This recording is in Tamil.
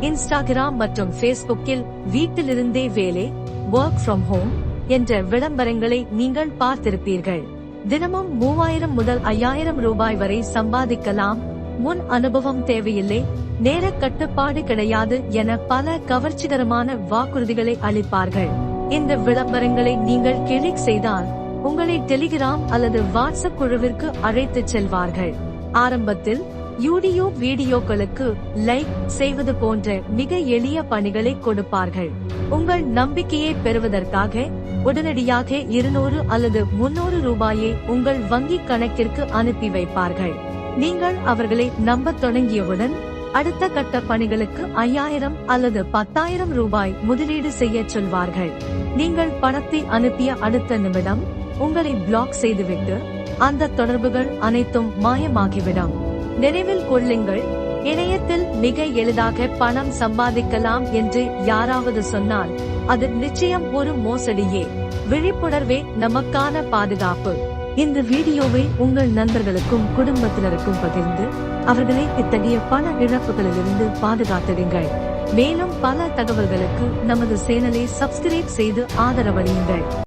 இன்ஸ்டாகிராம் மற்றும் ஃபேஸ்புக்கில் வீட்டிலிருந்தே வேலை ஒர்க் ஃப்ரம் ஹோம் என்ற விளம்பரங்களை நீங்கள் பார்த்திருப்பீர்கள். தினமும் மூவாயிரம் முதல் ஐயாயிரம் ரூபாய் வரை சம்பாதிக்கலாம். முன் அனுபவம் தேவையில்லை நேர கட்டுப்பாடு கிடையாது என பல கவர்ச்சிகரமான வாக்குறுதிகளை அளிப்பார்கள். இந்த விளம்பரங்களை நீங்கள் கிளிக் செய்தால் உங்களை டெலிகிராம் அல்லது வாட்ஸ்அப் குழுவிற்கு அழைத்துச் செல்வார்கள். ஆரம்பத்தில் யூடியூப் வீடியோக்களுக்கு லைக் செய்வது போன்ற மிக எளிய பணிகளை கொடுப்பார்கள். உங்கள் நம்பிக்கையை பெறுவதற்காக உடனடியாக இருநூறு அல்லது முன்னூறு ரூபாயை உங்கள் வங்கி கணக்கிற்கு அனுப்பி வைப்பார்கள். நீங்கள் அவர்களை நம்பத் தொடங்கியவுடன் அடுத்த கட்ட பணிகளுக்கு ஐயாயிரம் அல்லது பத்தாயிரம் ரூபாய் முதலீடு செய்ய சொல்வார்கள். நீங்கள் பணத்தை அனுப்பிய அடுத்த நிமிடம் உங்களை பிளாக் செய்துவிட்டு அந்த தொடர்புகள் அனைத்தும் மாயமாகிவிடும். நினைவில் கொள்ளுங்கள் இணையத்தில் மிக எளிதாக பணம் சம்பாதிக்கலாம் என்று யாராவது சொன்னால் அது நிச்சயம் ஒரு மோசடியே. விழிப்புணர்வே நமக்கான பாதுகாப்பு. இந்த வீடியோவை உங்கள் நண்பர்களுக்கும் குடும்பத்தினருக்கும் பகிர்ந்து அவர்களை இத்தகைய பண இழப்புகளிலிருந்து பாதுகாத்திடுங்கள். மேலும் பல தகவல்களுக்கு நமது சேனலை சப்ஸ்கிரைப் செய்து ஆதரவளியுங்கள்.